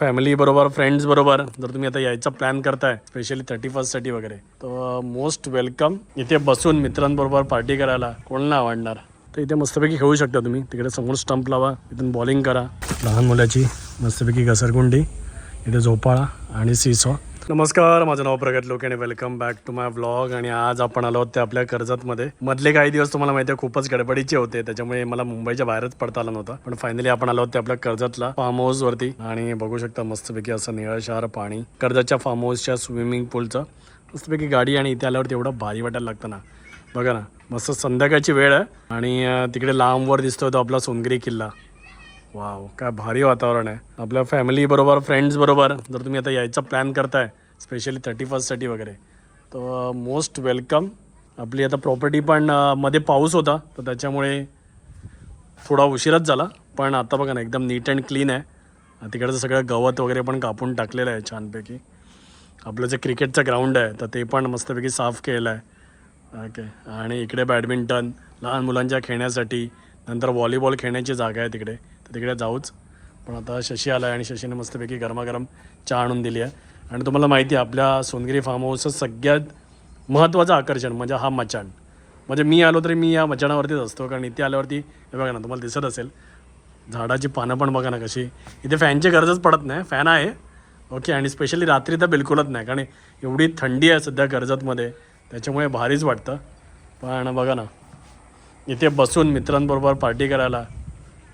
Family बरोबर friends बरोबर. जर तुम्ही आता यायचा प्लॅन करताय स्पेशली थर्टी साठी वगैरे तर uh, मोस्ट वेलकम इथे बसून मित्रांबरोबर पार्टी करायला कोण नाही आवडणार. तर इथे मस्तपैकी खेळू शकता तुम्ही. तिकडे समोर स्टंप लावा इथून बॉलिंग करा. लहान मुलाची मस्तपैकी घसरगुंडी इथे झोपाळा आणि सीसॉ. नमस्कार माझं नाव प्रगत लोक आणि welcome back to my blog आणि आज आपण आलो ते आपल्या कर्जतमध्ये. मधले काही दिवस तुम्हाला माहिती आहे खूपच गडबडीचे होते. त्याच्यामुळे मला मुंबईच्या बाहेरच पडता आला नव्हता. पण फायनली आपण आलो ते आपल्या कर्जतला फार्म हाऊस वरती. आणि बघू शकता मस्तपैकी असं निळशार पाणी. कर्जतच्या फार्म हाऊसच्या स्विमिंग पूलचं मस्तपैकी गाडी आणि इथे आल्यावरती एवढं भारी वाटायला लागतं ना. बघा ना मस्त संध्याकाळची वेळ आहे. आणि तिकडे लांबवर दिसतोय तो आपला सोनगिरी किल्ला. वाव काय भारी वातावरण आहे. आपल्या फॅमिली बरोबर फ्रेंड्स बरोबर जर तुम्ही आता यायचा प्लॅन करताय स्पेशली थर्टी फर्स्टसाठी वगैरे तर uh, मोस्ट वेलकम आपली आता प्रॉपर्टी पण uh, मध्ये पाऊस होता तर त्याच्यामुळे थोडा उशीरच झाला. पण आता बघा ना एकदम नीट अँड क्लीन आहे. तिकडचं सगळं गवत वगैरे पण कापून टाकलेलं आहे छानपैकी. आपलं जे क्रिकेटचं ग्राउंड आहे तर ते पण मस्तपैकी साफ केलं आहे ओके आणि इकडे बॅडमिंटन लहान मुलांच्या खेळण्यासाठी नंतर व्हॉलीबॉल खेळण्याची जागा आहे तिकडे. तिकडे जाऊच. पण आता शशी आला आहे आणि शशीने मस्तपैकी गरमागरम चहा आणून दिली आहे. आणि तुम्हाला माहिती आहे आपल्या सोनगिरी फार्म हाऊसचं सगळ्यात महत्त्वाचं आकर्षण म्हणजे हा मचाण. म्हणजे मी आलो तरी मी या मचाणावरतीच असतो कारण इथे आल्यावरती हे बघा ना तुम्हाला दिसत असेल. झाडाची पानं पण बघा ना कशी. इथे फॅनची गरजच पडत नाही फॅन आहे. ओके आणि स्पेशली रात्री तर बिलकुलच नाही कारण एवढी थंडी आहे सध्या कर्जतमध्ये त्याच्यामुळे भारीच वाटतं. पण बघा ना इथे बसून मित्रांबरोबर पार्टी करायला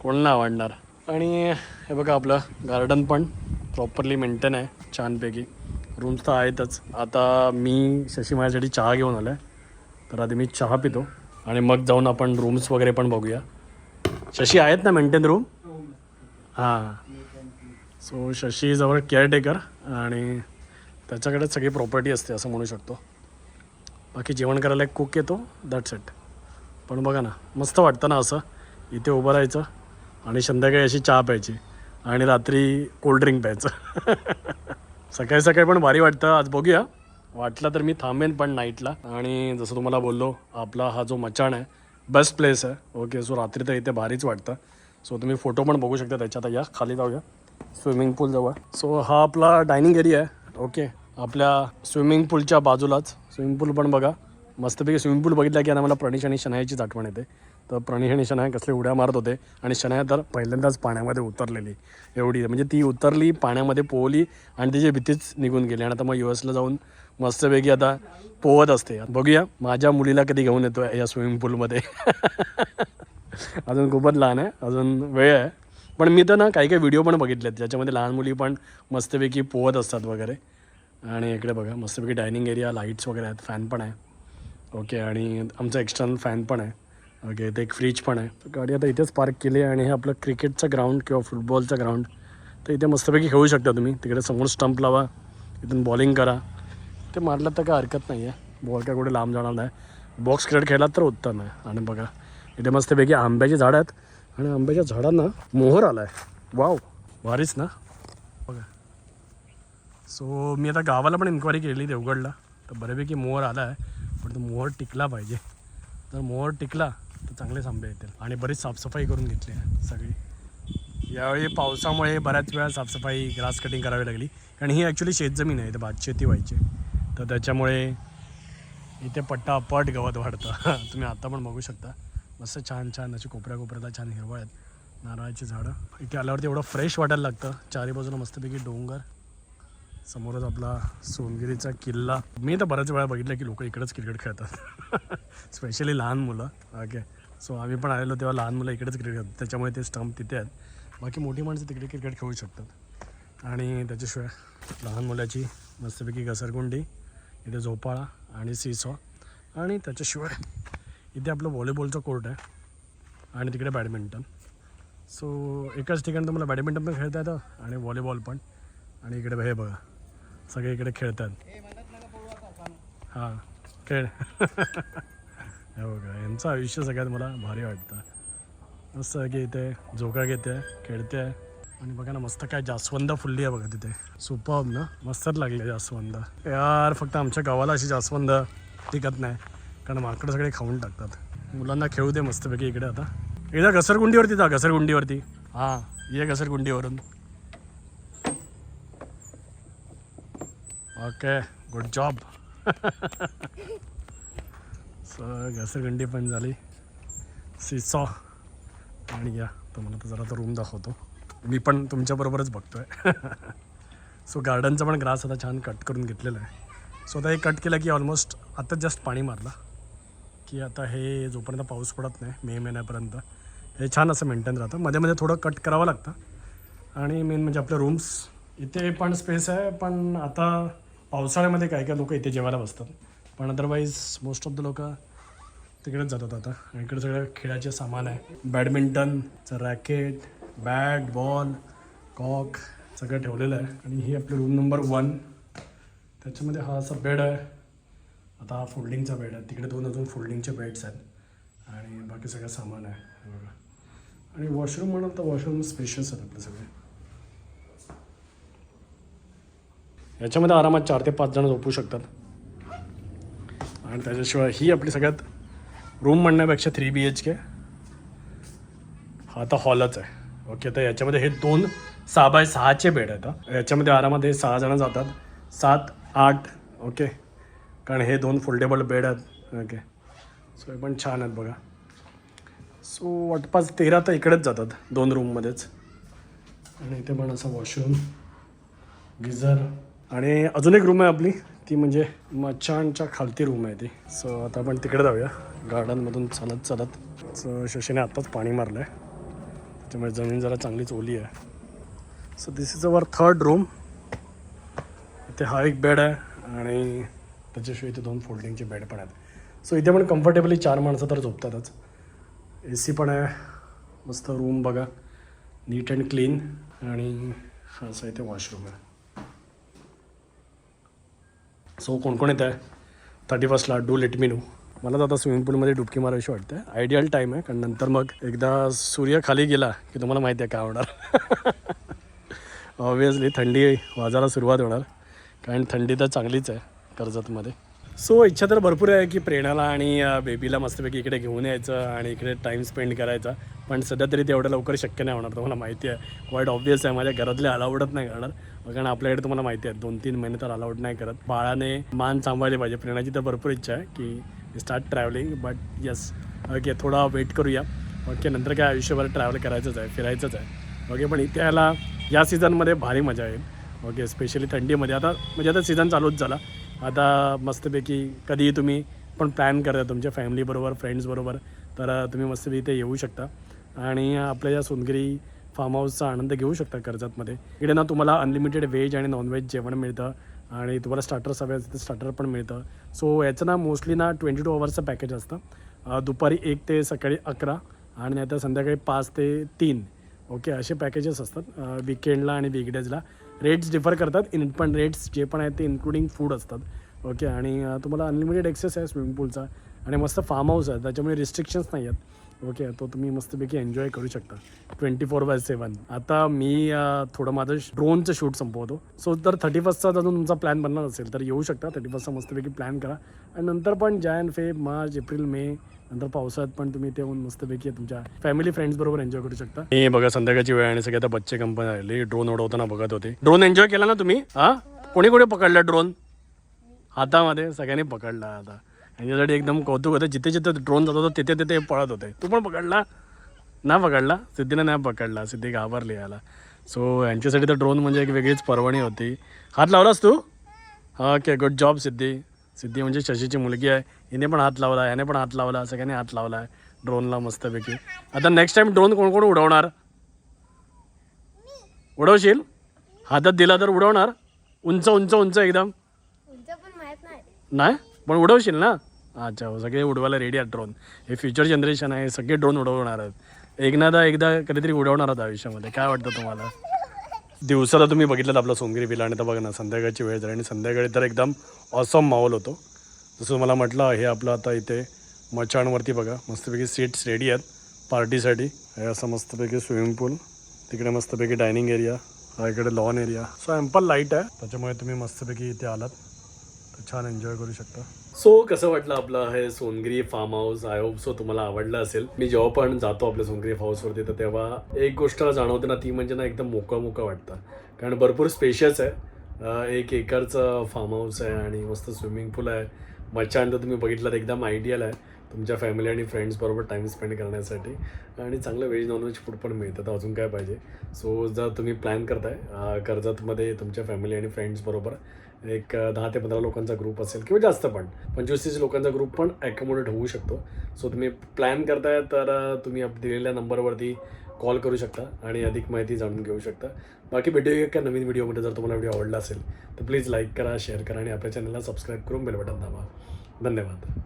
कोणाला आवडणार? आणि हे बघा आपलं गार्डन पण प्रॉपरली मेंटेन आहे छानपैकी. रूम्स तर आहेतच. आता मी शशी माझ्यासाठी चहा घेऊन आलो आहे तर आधी मी चहा पितो. आणि मग जाऊन आपण रूम्स वगैरे पण बघूया. शशी आहेत ना मेंटेन रूम हां. सो शशी जवळ केअरटेकर आणि त्याच्याकडे सगळी प्रॉपर्टी असते असं म्हणू शकतो. बाकी जेवण करायला एक कुक येतो. दॅट्स इट पण बघा ना मस्त वाटतं ना असं. इथे उभं राहायचं. आणि संध्याकाळी अशी चहा प्यायची आणि रात्री कोल्ड्रिंक प्यायचं. सकाळी सकाळी पण भारी वाटतं. आज बघूया. वाटलं तर मी थांबेन पण नाईटला आणि जसं तुम्हाला बोललो आपला हा जो मचाण आहे बेस्ट प्लेस आहे. ओके सो रात्री तर इथे भारीच वाटतं. सो तुम्ही फोटो पण बघू शकता त्याच्यात. या खाली जाऊया. स्विमिंग पूल जवळ. सो हा आपला डायनिंग एरिया आहे. ओके आपल्या स्विमिंग पूलच्या बाजूलाच. स्विमिंग पूल पण बघा. मस्तपैकी स्विमिंग पूल बघितला की आता मला प्रणीश आणि शनायाचीच आठवण येते. तर प्रणी आणि शनाया कसले उड्या मारत होते आणि शनाया तर पहिल्यांदाच पाण्यामध्ये उतरलेली. एवढी म्हणजे ती उतरली पाण्यामध्ये पोहली आणि तिची भीतीच निघून गेली. आणि आता मग यू एसला जाऊन मस्तपैकी आता पोहत असते. बघूया माझ्या मुलीला कधी घेऊन येतो या स्विमिंग पूलमध्ये अजून खूपच लहान आहे. अजून वेळ आहे. पण मी तर ना काही काही व्हिडिओ पण बघितले आहेत ज्याच्यामध्ये लहान मुली पण मस्तपैकी पोहत असतात वगैरे. आणि इकडे बघा मस्तपैकी डायनिंग एरिया लाईट्स वगैरे आहेत फॅन पण आहे. ओके आणि आमचा एक्स्टर्नल फॅन पण आहे. ओके इथे एक फ्रीज पण आहे. गाडी आता इथेच पार्क केली आहे आणि हे आपलं क्रिकेटचं ग्राउंड किंवा फुटबॉलचं ग्राउंड तर इथे मस्तपैकी खेळू शकता तुम्ही. तिकडे समोर स्टंप लावा. इथून बॉलिंग करा. ते मारलं तर काय हरकत नाही आहे. बॉल काय कुठे लांब जाणार नाही. बॉक्स क्रिकेट खेळलात तर उत्तम आहे. आणि बघा इथे मस्तपैकी आंब्याची झाडं आहेत. आणि आंब्याच्या झाडांना मोहर आला आहे वाव भारीच ना? बघा. सो मी आता गावाला पण इन्क्वायरी केली देवगडला. तर बऱ्यापैकी मोहर आला आहे पण तो मोहर टिकला पाहिजे. तर मोहर टिकला चांगलेच आंबे येतील. आणि बरीच साफसफाई करून घेतली आहे सगळी. यावेळी पावसामुळे बऱ्याच वेळा साफसफाई ग्रास कटिंग करावी लागली. कारण ही ॲक्च्युली शेतजमीन आहे इथे भात शेती व्हायची. तर त्याच्यामुळे इथे पट्टापट गवत वाढतं. तुम्ही आता पण बघू शकता. मस्त छान छान अशी कोपऱ्या कोपऱ्याला छान हिरवळ आहेत. नारळाची झाडं. इथे आल्यावरती एवढं फ्रेश वाटायला लागतं. चारी बाजूला मस्तपैकी डोंगर. समोरच आपला सोनगिरीचा किल्ला. मी तर बऱ्याच वेळा बघितलं की लोक इकडंच क्रिकेट खेळतात. स्पेशली लहान मुलं. ओके सो आम्ही पण आलेलो तेव्हा लहान मुलं इकडेच क्रिकेट खेळतात. त्याच्यामुळे ते स्टंप तिथे आहेत. बाकी मोठी माणसं तिकडे क्रिकेट खेळू शकतात. आणि त्याच्याशिवाय लहान मुलाची मस्तपैकी घसरगुंडी इथे झोपाळा आणि सीसॉ. आणि त्याच्याशिवाय इथे आपलं व्हॉलीबॉलचं कोर्ट आहे. आणि तिकडे बॅडमिंटन सो एकाच ठिकाणी तुम्हाला बॅडमिंटन पण खेळता येतं आणि व्हॉलीबॉल पण. आणि इकडे हे बघा सगळे इकडे खेळतात. हां खेळ. हे बघा यांचं आयुष्य सगळ्यात मला भारी वाटतं. मस्त आहे की इथे झोका घेते खेळते. आणि बघा ना मस्त काय जास्वंद फुलली आहे बघा तिथे. सुपर ना? मस्तच लागली जास्वंद. यार फक्त आमच्या गावाला अशी जास्वंद टिकत नाही कारण माकडं सगळे खाऊन टाकतात. मुलांना खेळू दे मस्तपैकी इकडे आता. एकदा घसरगुंडीवरती जा घसरगुंडीवरती. हां ये घसरगुंडीवरून. ओके गुड जॉब सो घसरगंडी पण झाली. सिसॉ. आणि या तुम्हाला तर जरा तो रूम दाखवतो. मी पण तुमच्याबरोबरच बघतो आहे सो गार्डनचा पण ग्रास आता छान कट करून घेतलेला आहे. सो आता हे कट केलं की ऑलमोस्ट आता जस्ट पाणी मारलं. की आता हे जोपर्यंत पाऊस पडत नाही मे महिन्यापर्यंत हे छान असं मेंटेन राहतं. मध्ये मध्ये थोडं कट करावं लागतं. आणि मेन म्हणजे आपले रूम्स इथे पण स्पेस आहे पण आता पावसाळ्यामध्ये काय काय लोक इथे जेवायला बसतात. पण अदरवाईज मोस्ट ऑफ द लोक तिकडेच जातात आता. आणि इकडे सगळं खेळाचे सामान आहे. बॅडमिंटनचं रॅकेट बॅट बॉल कॉक सगळं ठेवलेलं आहे. आणि ही आपली रूम नंबर वन त्याच्यामध्ये हा असा बेड आहे. आता हा फोल्डिंगचा बेड आहे. तिकडे दोन अजून फोल्डिंगचे बेड्स आहेत. आणि बाकी सगळं सामान आहे. बघा. आणि वॉशरूम म्हणाल तर वॉशरूम स्पेशियस आहेत आपले सगळे. याच्यामध्ये आरामात चार ते पाच जण झोपू शकतात. आणि त्याच्याशिवाय ही आपली सगळ्यात रूम म्हणण्यापेक्षा थ्री बी एच के हा आता हॉलच आहे. ओके तर याच्यामध्ये हे दोन सहा बाय सहाचे बेड आहेत याच्यामध्ये आरामात हे सहा जण जातात. सात आठ ओके कारण हे दोन फोल्डेबल बेड आहेत. ओके सो हे पण छान आहेत बघा. सो वाटपास तेरा तर इकडेच जातात दोन रूममध्येच आणि इथे पण असं वॉशरूम गिझर आणि अजून एक रूम आहे आपली ती म्हणजे मच्छांच्या खालती रूम आहे ती. सो आता आपण तिकडे जाऊया. गार्डनमधून चालत चालत शशीने आत्ताच पाणी मारलं आहे त्याच्यामुळे जमीन जरा चांगलीच ओली आहे. So this is our third room इथे हा एक बेड आहे आणि त्याच्याशिवाय इथे दोन फोल्डिंगचे बेड पण आहेत. सो इथे पण कम्फर्टेबली चार माणसं तर झोपतातच. ए सी पण आहे. मस्त रूम बघा. नीट अँड क्लीन आणि असं इथे वॉशरूम आहे. सो कोण कोण येत आहे? थर्टी फर्स्टला डू लेट मी नो मला तर आता स्विमिंग पूलमध्ये डुबकी मारायची वाटते आयडियल टाईम आहे कारण नंतर मग एकदा सूर्य खाली गेला की तुम्हाला माहिती आहे काय होणार. ऑब्वियसली थंडी वाजायला सुरुवात होणार कारण थंडी तर चांगलीच आहे कर्जतमध्ये. सो इच्छा तर भरपूर आहे की प्रेरणाला आणि बेबीला मस्तपैकी इकडे घेऊन यायचं आणि इकडे टाईम स्पेंड करायचा. पण सध्या तरी ते एवढं लवकर शक्य नाही होणार तुम्हाला माहिती आहे. क्वाईट ऑब्वियस आहे माझ्या घरातले अलाउडच नाही करणार. कारण आपल्याकडे तुम्हाला माहिती आहे दोन तीन महिने तर अलाउड नाही करत. बाळाने मान सांभाळले पाहिजे प्रेरणाची तर भरपूर इच्छा आहे की start travelling but yes okay थोडा वेट करूया. ओके नंतर काय आयुष्यभर ट्रॅव्हल करायचंच आहे फिरायचंच आहे. ओके पण इथे याला या सीझनमध्ये भारी मजा येईल. ओके स्पेशली थंडीमध्ये. आता म्हणजे आता सीझन चालूच झाला. आता मस्तपैकी कधीही तुम्ही पण प्लॅन करता तुमच्या फॅमिलीबरोबर फ्रेंड्सबरोबर तर तुम्ही मस्तपैकी इथे येऊ शकता. आणि आपल्या या सोनगिरी फार्म हाऊसचा आनंद घेऊ शकता कर्जतमध्ये. इकडे ना तुम्हाला अनलिमिटेड व्हेज आणि नॉनव्हेज जेवण मिळतं. आणि तुम्हाला स्टार्टर्स हवे असतील तर स्टार्टर पण मिळतं. सो याचं ना मोस्टली ना ट्वेंटी टू अवर्सचं पॅकेज असतं दुपारी एक ते सकाळी अकरा आणि नाहीतर संध्याकाळी पाच ते तीन. ओके असे पॅकेजेस असतात विकेंडला आणि वीकडेजला रेट्स डिफर करतात इन पण रेट्स जे पण आहेत ते इन्क्लुडिंग फूड असतात. ओके आणि तुम्हाला अनलिमिटेड एक्सेस आहे स्विमिंग पूलचा आणि मस्त फार्म हाऊस आहे त्याच्यामुळे रिस्ट्रिक्शन्स नाही आहेत ओके तो तुम्ही मस्तपैकी एन्जॉय करू शकता. ट्वेंटी फोर बाय सेवन आता मी थोडं माझं ड्रोनचं शूट संपवतो. सो तर थर्टी फर्स्टचा अजून तुमचा प्लॅन बनला असेल तर येऊ शकता. थर्टी फर्स्टचा मस्तपैकी प्लॅन करा. आणि नंतर पण Jan Feb March April May नंतर पावसाळ्यात पण तुम्ही ते येऊन मस्तपैकी तुमच्या फॅमिली फ्रेंड्स बरोबर एन्जॉय करू शकता. हे बघा संध्याकाळची वेळ आणि सगळे आता बच्चे कंपनी आले ड्रोन उडवताना बघत होते. ड्रोन एन्जॉय केला ना तुम्ही? हा? कोणी कोणी पकडला ड्रोन हातामध्ये सगळ्यांनी पकडला आता. यांच्यासाठी एकदम कौतुक होतं. जिथे जिथे ड्रोन जात होतं तिथे तिथे पळत होते. तू पण पकडला? ना पकडला? सिद्धीने नाही पकडला. सिद्धी घाबरली याला. सो यांच्यासाठी तर ड्रोन म्हणजे एक वेगळीच पर्वणी होती. हात लावलास तू? Okay good job Siddhi. Siddhi म्हणजे शशीची मुलगी आहे. हिने पण हात लावला याने पण हात लावला सगळ्यांनी हात लावला आहे ड्रोनला मस्तपैकी. आता नेक्स्ट टाइम ड्रोन कोण कोण उडवणार? उडवशील? हातात दिला तर उडवणार? उंच उंच उंच एकदम. नाही? पण उडवशील ना? अच्छा हो, सगळे उडवायला रेडी आहेत ड्रोन हे फ्युचर जनरेशन आहे सगळे ड्रोन उडवणार आहेत. एकदा एकदा कधीतरी उडवणार आहात आयुष्यामध्ये. काय वाटतं तुम्हाला? दिवसाला तुम्ही बघितलं आपला सोंगरी बिला आणि तर बघा ना संध्याकाळची वेळ झाली आणि संध्याकाळी तर एकदम ऑसम माहोल होतो. जसं मला म्हटलं हे आपलं आता इथे मचाणवरती बघा मस्तपैकी सीट्स रेडी आहेत पार्टीसाठी हे असं मस्तपैकी स्विमिंग पूल तिकडे मस्तपैकी डायनिंग एरिया हा इकडे lawn area so ample light आहे. त्याच्यामुळे तुम्ही मस्तपैकी इथे आलात. तर छान एन्जॉय करू शकता. सो कसं वाटलं आपलं हे Songiri farm house I hope so तुम्हाला आवडलं असेल. मी जेव्हा पण जातो आपल्या सोनगिरी फार्म हाऊसवरती तर तेव्हा एक गोष्ट जाणवते ना ती म्हणजे ना एकदम मोकळं मोकळं वाटतं. कारण भरपूर स्पेशियस आहे. एक एकरचं फार्म हाऊस आहे आणि मस्त स्विमिंग पूल आहे. मच्छा तर तुम्ही बघितलं तर एकदम आयडियल आहे. तुमच्या फॅमिली आणि फ्रेंड्सबरोबर टाईम स्पेंड करण्यासाठी आणि चांगलं व्हेज नॉनव्हेज फूड पण मिळतं. तर अजून काय पाहिजे? सो जर तुम्ही प्लॅन करताय कर्जतमध्ये तुमच्या फॅमिली आणि फ्रेंड्सबरोबर एक दहा ते पंधरा लोकांचा ग्रुप असेल किंवा जास्त पण पंचवीस तीस लोकांचा ग्रुप पण ॲकोमोडेट होऊ शकतो. सो तुम्ही प्लॅन करताय तर तुम्ही दिलेल्या नंबरवरती कॉल करू शकता आणि अधिक माहिती जाणून घेऊ शकता. बाकी व्हिडिओ एका नवीन व्हिडिओमध्ये जर तुम्हाला व्हिडिओ आवडला असेल तर प्लीज लाईक करा शेअर करा आणि आपल्या चॅनलला सबस्क्राईब करून बेल बटन दाबा. धन्यवाद.